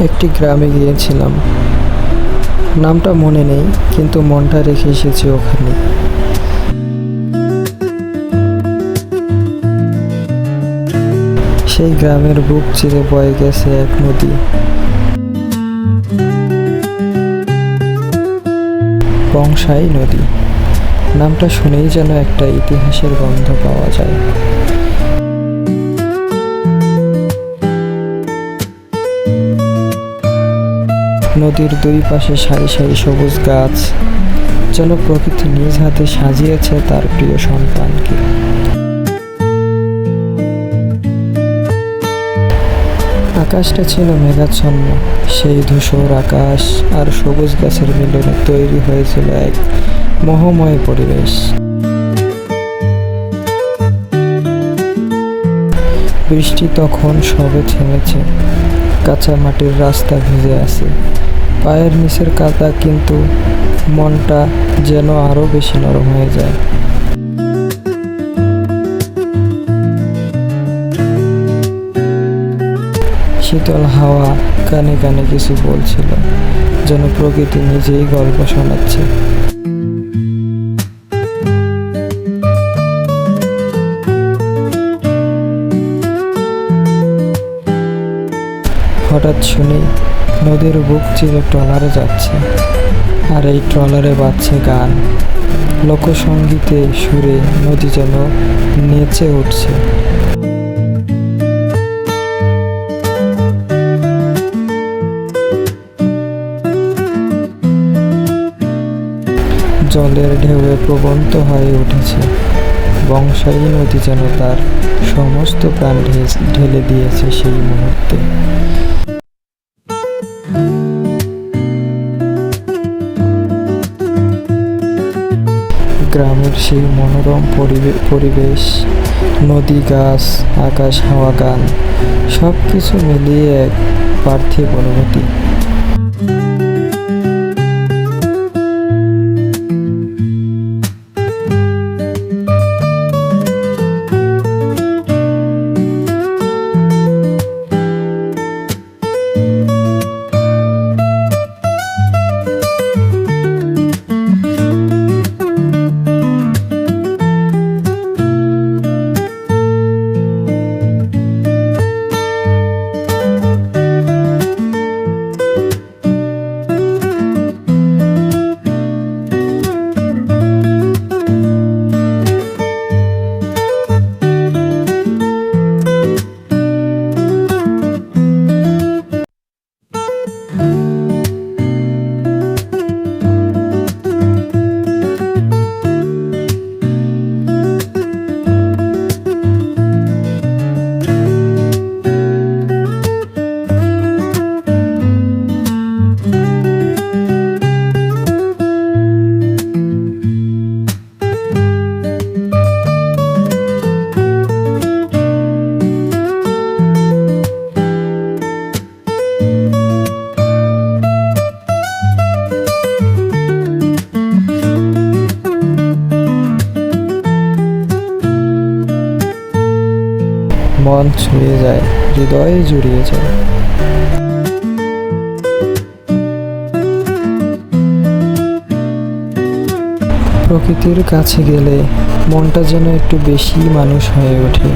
একটি গ্রামে গিয়েছিলাম। নামটা মনে নেই, কিন্তু মনটা রেখে এসেছি ওখানে। সেই গ্রামের বুক চিরে বয়ে গেছে এক নদী। বংশাই নদী। নামটা শুনেই যেন একটা ইতিহাসের গন্ধ পাওয়া যায়। নদীর দুই পাশে সারি সারি সবুজ গাছ। যেন প্রকৃতি নিজ হাতে সাজিয়েছে তার প্রিয় সন্তানকে। আকাশটা ছিল মেঘাচ্ছন্ন, সেই ধূসর আকাশ আর সবুজ গাছের মিলনে তৈরি হয়েছিল এক মোহময় পরিবেশ। বৃষ্টি তখন সবে থেমেছে, কাঁচা মাটির রাস্তা ভিজে আছে। পায়ের নিচের কাদা কিন্তু মনটা যেন আরও বেশি নরম হয়ে যায়। শীতল হাওয়া কানে কানে কিছু বলছিল, যেন প্রকৃতি নিজেই গল্প শোনাচ্ছে। হঠাৎ শুনি নদীর বুক চিরে ট্রলারে যাচ্ছে। আর এই ট্রলারে বাজছে গান। লোকসঙ্গীতে সুরে নদী যেন নেচে উঠছে। জলের ঢেউয়ে প্রবন্ত হয়ে উঠেছে। বংশায়ী নদী যেন তার সমস্ত প্রাণ ঢেলে দিয়েছে সেই মুহূর্তে। গ্রামের সেই মনোরম পরিবে- পরিবেশ, নদী, গাছ, আকাশ, হাওয়া, গান সব কিছু মিলিয়ে এক পার্থিব অনুভূতি। মন ছুঁয়ে যায়, হৃদয়ে জুড়িয়ে যায়। প্রকৃতির কাছে গেলে মনটা যেন একটু বেশি মানুষ হয়ে ওঠে।